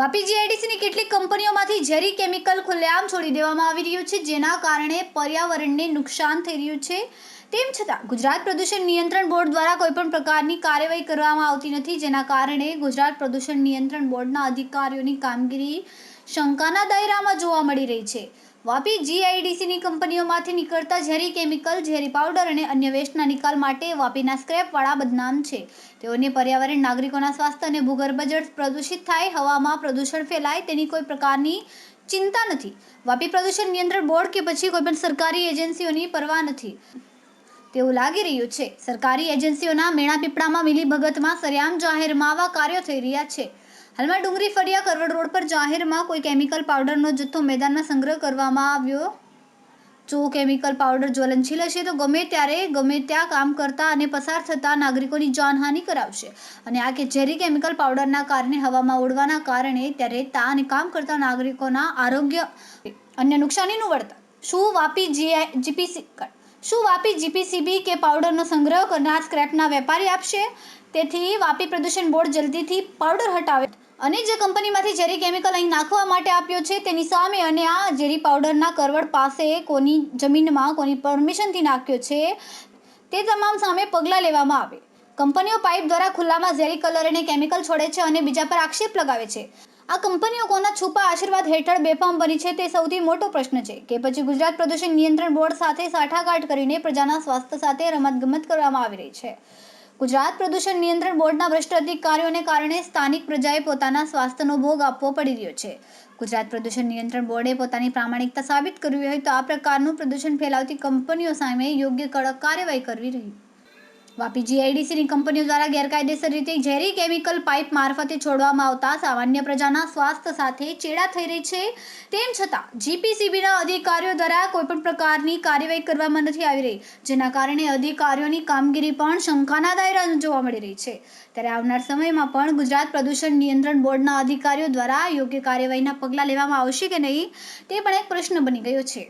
વાપી જીઆઈડીસીની કેટલીક કંપનીઓમાંથી ઝેરી કેમિકલ ખુલ્લેઆમ છોડી દેવામાં આવી રહ્યું છે, જેના કારણે પર્યાવરણને નુકસાન થઈ રહ્યું છે. તેમ છતાં, ગુજરાત પ્રદૂષણ નિયંત્રણ બોર્ડ દ્વારા કોઈપણ પ્રકારની કાર્યવાહી કરવામાં આવતી નથી, જેના કારણે ગુજરાત પ્રદૂષણ નિયંત્રણ બોર્ડના અધિકારીઓની કામગીરી શંકાના દાયરામાં જોવા મળી રહી છે. વાપી જીઆઈડીસીની કંપનીઓમાંથી નીકળતા ઝેરી કેમિકલ, ઝેરી પાવડર અને અન્ય વેસ્ટના નિકાલ માટે વાપીના સ્ક્રેપવાળા બદનામ છે. તેઓને પર્યાવરણ નાગરિકોના સ્વાસ્થ્ય અને ભૂગર્ભ જળ પ્રદૂષિત થાય, હવામાં પ્રદૂષણ ફેલાય તેની કોઈ પ્રકારની ચિંતા નથી. વાપી પ્રદૂષણ નિયંત્રણ બોર્ડ કે પછી કોઈ પણ સરકારી એજન્સીઓની પરવા નથી. તેવું લાગી રહ્યું છે. સરકારી એજન્સીઓના મેણા પીપળામાં મિલીભગતમાં સરેઆમ જાહેરમાં આવા કાર્યો થઈ રહ્યા છે. હાલમાં ડુંગરી ફળિયા કરવડ રોડ પર જાહેરમાં કોઈ કેમિકલ પાવડરનો જથ્થો મેદાનમાં સંગ્રહ કરવામાં આવ્યો? જો કેમિકલ પાવડર જ્વલનશીલ હશે તો ગમે ત્યારે ગમે ત્યાં કામ કરતા અને પસાર થતા નાગરિકોની જાનહાનિ કરાવશે. અને આ કે ઝેરી કેમિકલ પાવડરના કારણે હવામાં ઉડવાના કારણે ત્યારે તા અને કામ કરતા નાગરિકોના આરોગ્ય અન્ય નુકસાનીનું વળતર શું વાપી જીઆઈ જીપીસી શું વાપી જીપીસીબી કે પાવડરનો સંગ્રહ કરનાર સ્ક્રેપના વેપારી આપશે? તેથી વાપી પ્રદૂષણ બોર્ડ જલ્દીથી પાવડર હટાવે. અને જે કંપનીમાંથી ઝેરી કેમિકલ અહીં નાખવા માટે આપ્યો છે, તેની સામે અને આ ઝેરી પાવડરના કરવડ પાસે કોની જમીનમાં કોની પરમિશનથી નાખ્યો છે, તે તમામ સામે પગલાં લેવામાં આવે. કંપનીઓ પાઇપ દ્વારા ખુલ્લામાં ઝેરી કલર અને કેમિકલ છોડે છે અને બીજા પર આક્ષેપ લગાવે છે. આ કંપનીઓ કોના છુપા આશીર્વાદ હેઠળ બેફામ બની છે, તે સૌથી મોટો પ્રશ્ન છે કે પછી ગુજરાત પ્રદૂષણ નિયંત્રણ બોર્ડ સાથે સાઠાગાંઠ કરીને પ્રજાના સ્વાસ્થ્ય સાથે રમતગમત કરવામાં આવી રહી છે. ગુજરાત પ્રદૂષણ નિયંત્રણ બોર્ડના ભ્રષ્ટ અધિકારીઓને કારણે સ્થાનિક પ્રજાએ પોતાના સ્વાસ્થ્યનો ભોગ આપવો પડી રહ્યો છે. ગુજરાત પ્રદૂષણ નિયંત્રણ બોર્ડે પોતાની પ્રામાણિકતા સાબિત કરવી હોય તો આ પ્રકારનું પ્રદૂષણ ફેલાવતી કંપનીઓ સામે યોગ્ય કડક કાર્યવાહી કરવી રહી વાપી જીઆઈડીસીની કંપનીઓ દ્વારા ગેરકાયદેસર રીતે ઝેરી કેમિકલ પાઇપ મારફતે છોડવામાં આવતા સામાન્ય પ્રજાના સ્વાસ્થ્ય સાથે ચેડા થઈ રહી છે. તેમ છતાં જીપીસીબીના અધિકારીઓ દ્વારા કોઈપણ પ્રકારની કાર્યવાહી કરવામાં નથી આવી રહી, જેના કારણે અધિકારીઓની કામગીરી પણ શંકાના દાયરા જોવા મળી રહી છે. ત્યારે આવનાર સમયમાં પણ ગુજરાત પ્રદૂષણ નિયંત્રણ બોર્ડના અધિકારીઓ દ્વારા યોગ્ય કાર્યવાહીના પગલાં લેવામાં આવશે કે નહીં, તે પણ એક પ્રશ્ન બની ગયો છે.